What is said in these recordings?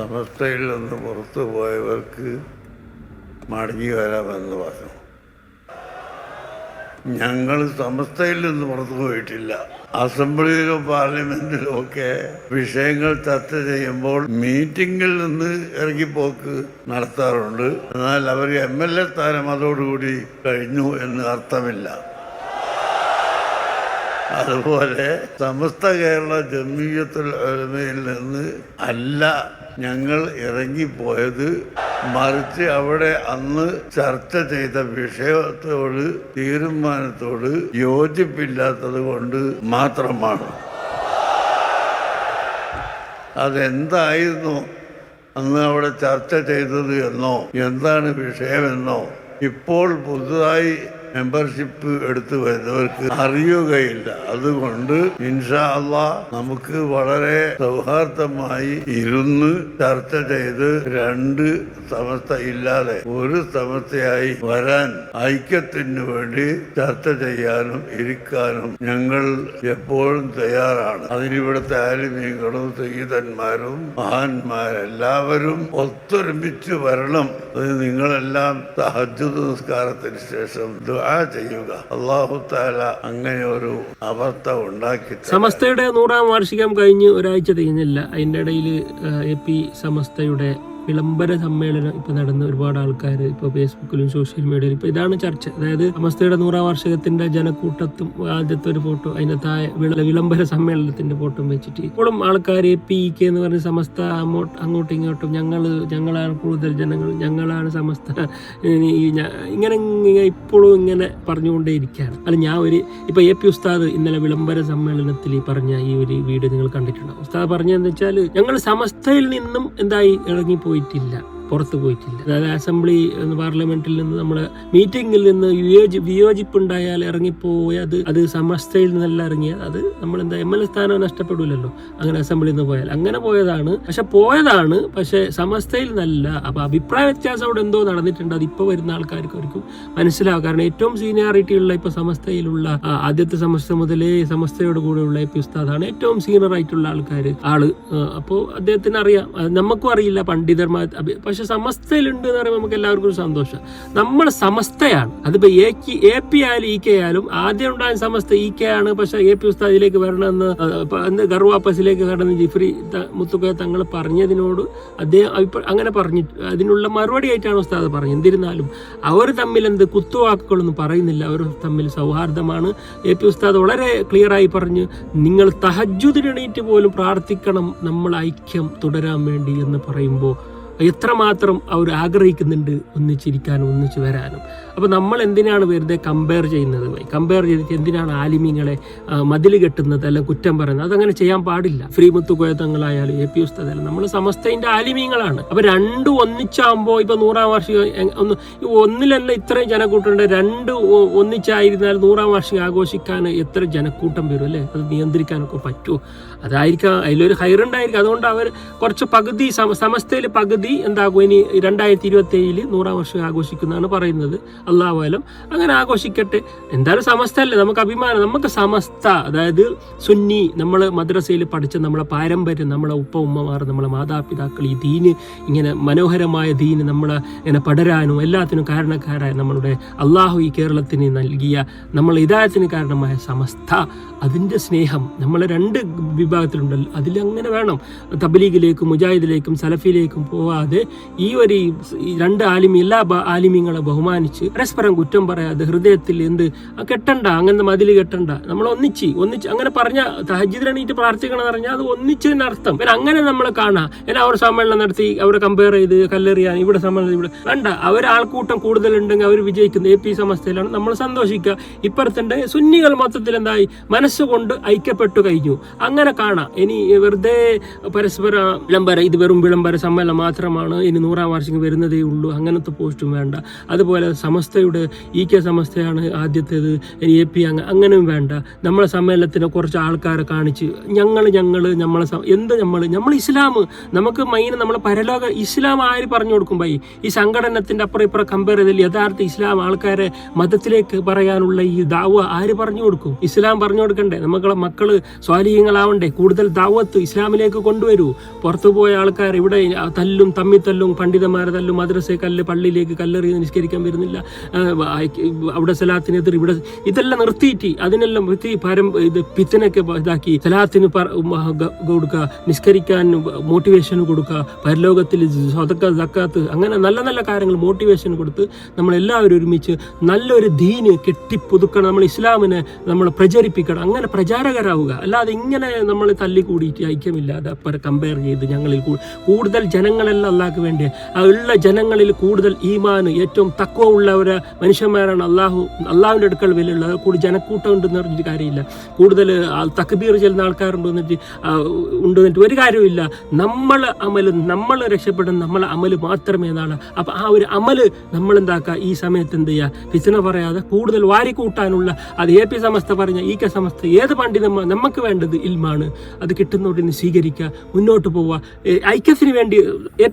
സമസ്തയിൽ നിന്ന് പുറത്തു പോയവർക്ക് മടങ്ങി വരാമെന്ന് പറഞ്ഞു. ഞങ്ങൾ സമസ്തയിൽ നിന്ന് പുറത്തു പോയിട്ടില്ല. അസംബ്ലിയിലും പാർലമെന്റിലും ഒക്കെ വിഷയങ്ങൾ ചർച്ച ചെയ്യുമ്പോൾ മീറ്റിംഗിൽ നിന്ന് ഇറങ്ങിപ്പോക്ക് നടത്താറുണ്ട്. എന്നാൽ അവർ എം എൽ എ സ്ഥാനം അതോടുകൂടി കഴിഞ്ഞു എന്ന് അർത്ഥമില്ല. അതുപോലെ സമസ്ത കേരള ജമീയത്തുൽ ഉലമയിൽ നിന്ന് അല്ല ഞങ്ങൾ ഇറങ്ങിപ്പോയത് മറിച്ച് അവിടെ അന്ന് ചർച്ച ചെയ്ത വിഷയത്തോട് തീരുമാനത്തോട് യോജിപ്പില്ലാത്തത് കൊണ്ട് മാത്രമാണ്. അതെന്തായിരുന്നു? അന്ന് അവിടെ ചർച്ച ചെയ്തത് എന്നോ എന്താണ് വിഷയമെന്നോ ഇപ്പോൾ പുതുതായി മെമ്പർഷിപ്പ് എടുത്തു വരുന്നവർക്ക് അറിയുകയില്ല. അതുകൊണ്ട് ഇൻഷാ അള്ളാ നമുക്ക് വളരെ സൗഹാർദ്ദമായി ഇരുന്ന് ചർച്ച ചെയ്ത് രണ്ട് സമസ്ത ഇല്ലാതെ ഒരു സമസ്തയായി വരാൻ ഐക്യത്തിന് വേണ്ടി ചർച്ച ചെയ്യാനും ഇരിക്കാനും ഞങ്ങൾ എപ്പോഴും തയ്യാറാണ്. അതിനിവിടുത്തെ ആലിമീങ്ങളും സഹീതന്മാരും മഹാന്മാരെല്ലാവരും ഒത്തൊരുമിച്ച് വരണം. അത് നിങ്ങളെല്ലാം തഹജ്ജുദ് നിസ്കാരത്തിന് ശേഷം ദുആ ചെയ്യുക. അള്ളാഹു അങ്ങനെ ഒരു അവസ്ഥ ഉണ്ടാക്കി സമസ്തയുടെ നൂറാം വാർഷികം കഴിഞ്ഞ് ഒരാഴ്ച തികഞ്ഞില്ല. അതിന്റെ ഇടയിൽ എ പി സമസ്തയുടെ വിളംബര സമ്മേളനം ഇപ്പൊ നടന്ന ഒരുപാട് ആൾക്കാർ ഇപ്പൊ ഫേസ്ബുക്കിലും സോഷ്യൽ മീഡിയയിലും ഇപ്പൊ ഇതാണ് ചർച്ച. അതായത് സമസ്തയുടെ നൂറാം വാർഷികത്തിന്റെ ജനക്കൂട്ടത്തും ആദ്യത്തെ ഒരു ഫോട്ടോ അതിനകത്തായ വിളംബര സമ്മേളനത്തിന്റെ ഫോട്ടോ വെച്ചിട്ട് ഇപ്പോഴും ആൾക്കാർ പി കെ എന്ന് പറഞ്ഞ സമസ്ത അങ്ങോട്ട് അങ്ങോട്ടും ഇങ്ങോട്ടും ഞങ്ങൾ ഞങ്ങളാണ് കൂടുതൽ ജനങ്ങൾ ഞങ്ങളാണ് സമസ്ത. ഇങ്ങനെ ഇപ്പോഴും ഇങ്ങനെ പറഞ്ഞുകൊണ്ടേയിരിക്കുകയാണ്. അല്ല ഞാൻ ഒരു ഇപ്പൊ എ പി ഉസ്താദ് ഇന്നലെ വിളംബര സമ്മേളനത്തിൽ പറഞ്ഞ ഈ ഒരു വീഡിയോ നിങ്ങൾ കണ്ടിട്ടുണ്ടാവും. ഉസ്താദ് പറഞ്ഞതെന്ന് വെച്ചാൽ ഞങ്ങൾ സമസ്തയിൽ നിന്നും എന്തായി ഇറങ്ങി പോയിട്ടില്ല പുറത്തു പോയിട്ടില്ല. അതായത് അസംബ്ലി പാർലമെന്റിൽ നിന്ന് നമ്മുടെ മീറ്റിംഗിൽ നിന്ന് വിയോജി വിയോജിപ്പുണ്ടായാൽ ഇറങ്ങിപ്പോയ അത് അത് സമസ്തയിൽ നിന്നല്ല ഇറങ്ങിയത് അത് നമ്മൾ എന്താ എം എൽ എ സ്ഥാനം നഷ്ടപ്പെടില്ലല്ലോ അങ്ങനെ അസംബ്ലിയിൽ നിന്ന് പോയാൽ. അങ്ങനെ പോയതാണ്. പക്ഷെ പോയതാണ് പക്ഷെ സമസ്തയിൽ നിന്നല്ല. അപ്പൊ അഭിപ്രായ വ്യത്യാസം അവിടെ എന്തോ നടന്നിട്ടുണ്ട്. അത് ഇപ്പൊ വരുന്ന ആൾക്കാർക്ക് ആയിരിക്കും മനസ്സിലാവും. കാരണം ഏറ്റവും സീനിയോറിറ്റി ഉള്ള ഇപ്പൊ സമസ്തയിലുള്ള ആദ്യത്തെ സമസ്ത മുതലേ സമസ്തയോട് കൂടെയുള്ള എ ഉസ്താദാണ് ഏറ്റവും സീനിയർ ആയിട്ടുള്ള ആൾക്കാർ ആൾ അപ്പോൾ അദ്ദേഹത്തിന് അറിയാം. നമുക്കും അറിയില്ല. പണ്ഡിതന്മാർ അഭി- പക്ഷെ സമസ്തയിലുണ്ട് എന്ന് പറയുമ്പോൾ നമുക്ക് എല്ലാവർക്കും ഒരു സന്തോഷം. നമ്മൾ സമസ്തയാണ്. അതിപ്പോൾ എ കി എ പി ആയാലും ഇ കെ ആയാലും ആദ്യം ഉണ്ടായ സമസ്ത ഇ കെ ആണ്. പക്ഷെ എ പി ഉസ്താദിലേക്ക് വരണമെന്ന് ഗർവാപ്പസിലേക്ക് കടന്ന് ജിഫ്രി മുത്തുക്ക തങ്ങൾ പറഞ്ഞതിനോട് അദ്ദേഹം അങ്ങനെ പറഞ്ഞു അതിനുള്ള മറുപടി ആയിട്ടാണ് ഉസ്താദ് പറഞ്ഞത്. എന്നിരുന്നാലും അവർ തമ്മിൽ എന്ത് കുത്തുവാക്കുകളൊന്നും പറയുന്നില്ല. അവർ തമ്മിൽ സൗഹാർദ്ദമാണ്. എ പി ഉസ്താദ് വളരെ ക്ലിയറായി പറഞ്ഞു നിങ്ങൾ തഹജുദിനെണീറ്റ് പോലും പ്രാർത്ഥിക്കണം നമ്മൾ ഐക്യം തുടരാൻ വേണ്ടി എന്ന് പറയുമ്പോൾ എത്രമാത്രം അവർ ആഗ്രഹിക്കുന്നുണ്ട് ഒന്നിച്ചിരിക്കാനും ഒന്നിച്ച് വരാനും. അപ്പോൾ നമ്മൾ എന്തിനാണ് വെറുതെ കമ്പയർ ചെയ്യുന്നത്? കമ്പയർ ചെയ്തിട്ട് എന്തിനാണ് ആലിമീങ്ങളെ മതിൽ കെട്ടുന്നത് അല്ലെങ്കിൽ കുറ്റം പറയുന്നത്? അതങ്ങനെ ചെയ്യാൻ പാടില്ല. ഫ്രീ മുത്തുകോയത്തങ്ങളായാലും എ പി ഉസ്താദായാലും നമ്മൾ സമസ്തയിന്റെ ആലിമീങ്ങളാണ്. അപ്പോൾ രണ്ടും ഒന്നിച്ചാകുമ്പോൾ ഇപ്പോൾ നൂറാം വാർഷികം ഒന്ന് ഒന്നിലല്ല ഇത്രയും ജനക്കൂട്ടുണ്ട് രണ്ട് ഒന്നിച്ചായിരുന്നാൽ നൂറാം വാർഷികം ആഘോഷിക്കാൻ എത്ര ജനക്കൂട്ടം വരും അല്ലേ? അത് നിയന്ത്രിക്കാനൊക്കെ പറ്റുമോ അതായിരിക്കാം അതിലൊരു ഹൈറുണ്ടായിരിക്കും. അതുകൊണ്ട് അവർ കുറച്ച് പകുതി സമ സമസ്തയിൽ പകുതി എന്താകും ഇനി രണ്ടായിരത്തി ഇരുപത്തി ഏഴിൽ നൂറാം വർഷം ആഘോഷിക്കുന്നതാണ് പറയുന്നത്. അള്ളാഹുലം അങ്ങനെ ആഘോഷിക്കട്ടെ. എന്തായാലും സമസ്ത അല്ലേ നമുക്ക് അഭിമാനം നമുക്ക് സമസ്ത അതായത് സുന്നി നമ്മൾ മദ്രസയിൽ പഠിച്ച നമ്മളെ പാരമ്പര്യം നമ്മളെ ഉപ്പ ഉമ്മമാർ നമ്മളെ മാതാപിതാക്കൾ ഈ ദീന് ഇങ്ങനെ മനോഹരമായ ദീന് നമ്മളെ ഇങ്ങനെ പടരാനും എല്ലാത്തിനും കാരണക്കാരായ നമ്മളുടെ അള്ളാഹു ഈ കേരളത്തിന് നൽകിയ നമ്മൾ ഇതായത്തിന് കാരണമായ സമസ്ത അതിന്റെ സ്നേഹം നമ്മൾ രണ്ട് വിഭാഗത്തിലുണ്ടല്ലോ. അതിലങ്ങനെ വേണം. തബലീഗിലേക്കും മുജാഹിദിലേക്കും സലഫിലേക്കും പോവാതെ ഈ ഒരു രണ്ട് ആലിമി എല്ലാ ആലിമിങ്ങളെ ബഹുമാനിച്ച് പരസ്പരം കുറ്റം പറയാതെ ഹൃദയത്തിൽ എന്ത് കെട്ടണ്ട അങ്ങനെ മതിൽ കെട്ടണ്ട. നമ്മൾ ഒന്നിച്ച് ഒന്നിച്ച് അങ്ങനെ പറഞ്ഞ തഹജിദിനെണീറ്റ് പ്രാർത്ഥിക്കണം എന്ന് പറഞ്ഞാൽ അത് ഒന്നിച്ചതിന് അർത്ഥം. പിന്നെ അങ്ങനെ നമ്മൾ കാണാം. എന്നാൽ അവർ സമ്മേളനം നടത്തി അവരെ കമ്പയർ ചെയ്ത് കല്ലെറിയാൻ ഇവിടെ സമ്മേളനം ഇവിടെ വേണ്ട അവർ ആൾക്കൂട്ടം കൂടുതലുണ്ടെങ്കിൽ അവർ വിജയിക്കുന്ന എ പി സമസ്തയിലാണ് നമ്മൾ സന്തോഷിക്കുക ഇപ്പുറത്തുണ്ട് സുന്നികൾ മൊത്തത്തിൽ എന്തായി? മനസ്സുകൊണ്ട് ഐക്യപ്പെട്ടു കഴിഞ്ഞു. അങ്ങനെ കാണാം. ഇനി വെറുതെ പരസ്പര വിളംബര ഇത് വെറും വിളംബര സമ്മേളനം മാത്രം മാത്രമാണ് ഇനി നൂറാം വാർഷികം വരുന്നതേ ഉള്ളൂ. അങ്ങനത്തെ പോസ്റ്റും വേണ്ട. അതുപോലെ സമസ്തയുടെ ഇ കെ സമസ്തയാണ് ആദ്യത്തേത്. ഇനി എ പി അങ്ങ് അങ്ങനെയും വേണ്ട. നമ്മളെ സമ്മേളനത്തിന് കുറച്ച് ആൾക്കാരെ കാണിച്ച് ഞങ്ങൾ ഞങ്ങൾ നമ്മളെ എന്ത് നമ്മൾ നമ്മൾ ഇസ്ലാം. നമുക്ക് മെയിൻ നമ്മളെ പരലോക ഇസ്ലാം ആര് പറഞ്ഞു കൊടുക്കും ഈ സംഘടനത്തിന്റെ അപ്പുറം ഇപ്പുറം കമ്പയർ ചെയ്തതിൽ യഥാർത്ഥ ഇസ്ലാം ആൾക്കാരെ മതത്തിലേക്ക് പറയാനുള്ള ഈ ദാവ ആര് പറഞ്ഞു കൊടുക്കും? ഇസ്ലാം പറഞ്ഞു കൊടുക്കണ്ടേ? നമ്മളെ മക്കൾ സ്വാലീയങ്ങളാവണ്ടേ കൂടുതൽ ദാവത്ത് ഇസ്ലാമിലേക്ക് കൊണ്ടുവരൂ. പുറത്തു പോയ ആൾക്കാർ ഇവിടെ തല്ലും തമ്മി തല്ലും പണ്ഡിതന്മാരെ തല്ലും മദ്രസ കല്ല് പള്ളിയിലേക്ക് കല്ലെറിയ നിഷ്കരിക്കാൻ വരുന്നില്ല. അവിടെ സലാത്തിനെതിർ ഇവിടെ ഇതെല്ലാം നിർത്തിയിട്ട് അതിനെല്ലാം വൃത്തി പരം ഇത് പിത്തനൊക്കെ ഇതാക്കി സലാത്തിന് കൊടുക്കുക നിഷ്കരിക്കാൻ മോട്ടിവേഷൻ കൊടുക്കുക പരലോകത്തിൽ സ്വതക്ക സക്കാത്ത് അങ്ങനെ നല്ല നല്ല കാര്യങ്ങൾ മോട്ടിവേഷൻ കൊടുത്ത് നമ്മളെല്ലാവരും ഒരുമിച്ച് നല്ലൊരു ദീന് കെട്ടിപ്പുതുക്കണം നമ്മൾ ഇസ്ലാമിനെ നമ്മൾ പ്രചരിപ്പിക്കണം അങ്ങനെ പ്രചാരകരാവുക. അല്ലാതെ ഇങ്ങനെ നമ്മൾ തല്ലിക്കൂടിയിട്ട് ഐക്യമില്ലാതെ കമ്പയർ ചെയ്ത് ഞങ്ങളിൽ കൂടുതൽ ജനങ്ങളെല്ലാം അള്ളാഹ്ക്ക് വേണ്ടി. ആ ഉള്ള ജനങ്ങളിൽ കൂടുതൽ ഈമാന് ഏറ്റവും തക്കവ ഉള്ളവരെ മനുഷ്യന്മാരാണ് അള്ളാഹു അള്ളാഹുവിന്റെ അടുക്കൽ വിലയുള്ളത് കൂടുതൽ ജനക്കൂട്ടം ഉണ്ടെന്ന് പറഞ്ഞിട്ട് കാര്യമില്ല. കൂടുതൽ തക്ബീർ ചെല്ലുന്ന ആൾക്കാരുണ്ട് എന്നിട്ട് ഉണ്ട് എന്നിട്ട് ഒരു കാര്യമില്ല നമ്മൾ അമൽ നമ്മൾ രക്ഷപ്പെടുന്ന നമ്മളെ അമൽ മാത്രമേ എന്നാണ്. അപ്പം ആ ഒരു അമൽ നമ്മൾ എന്താക്കുക ഈ സമയത്ത് എന്ത് ചെയ്യുക ഫിസിന പറയാതെ കൂടുതൽ വാരിക്കൂട്ടാനുള്ള അത് എ പി സമസ്ത പറഞ്ഞ ഈ കെ സമസ്ത ഏത് പണ്ഡിതന്മാർ നമുക്ക് വേണ്ടത് ഇൽമാണ്. അത് കിട്ടുന്നോടിന് സ്വീകരിക്കുക മുന്നോട്ട് പോവുക. ഐക്യത്തിന് വേണ്ടി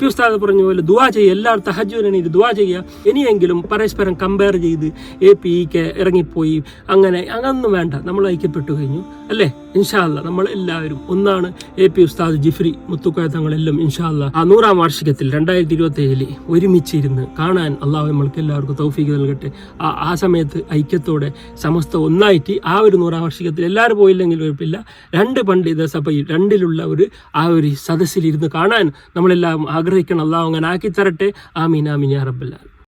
പി ഉസ്താദ് പറഞ്ഞ പോലെ ദുവാ ചെയ്യുക എല്ലാവരും തഹജുവിനെ ദുവാ ചെയ്യുക. ഇനിയെങ്കിലും പരസ്പരം കമ്പയർ ചെയ്ത് എ പി ഇ കെ ഇറങ്ങിപ്പോയി. അങ്ങനെ അങ്ങനൊന്നും വേണ്ട. നമ്മൾ ഐക്യപ്പെട്ടു കഴിഞ്ഞു. അല്ലേ? ഇൻഷാല്ല നമ്മൾ എല്ലാവരും ഒന്നാണ് എ പി ഉസ്താദ് ജിഫ്രി മുത്തുക്കോയ തങ്ങളെല്ലാം ഇൻഷാല്ല ആ നൂറാം വാർഷികത്തിൽ രണ്ടായിരത്തി ഇരുപത്തി ഏഴിൽ ഒരുമിച്ചിരുന്ന് കാണാൻ അള്ളാഹു നമ്മൾക്ക് എല്ലാവർക്കും തൗഫീക്ക് നൽകട്ടെ. ആ ആ സമയത്ത് ഐക്യത്തോടെ സമസ്ത ഒന്നായിട്ട് ആ ഒരു നൂറാം വാർഷികത്തിൽ എല്ലാവരും പോയില്ലെങ്കിൽ കുഴപ്പമില്ല. രണ്ട് പണ്ഡിത സഭയിൽ രണ്ടിലുള്ള ഒരു ആ ഒരു സദസ്സിലിരുന്ന് കാണാൻ നമ്മളെല്ലാം ആഗ്രഹിക്കണം. അള്ളാഹു അങ്ങനെ ആക്കി തരട്ടെ ആമീൻ ആമീൻ യാ റബ്ബല്ലാ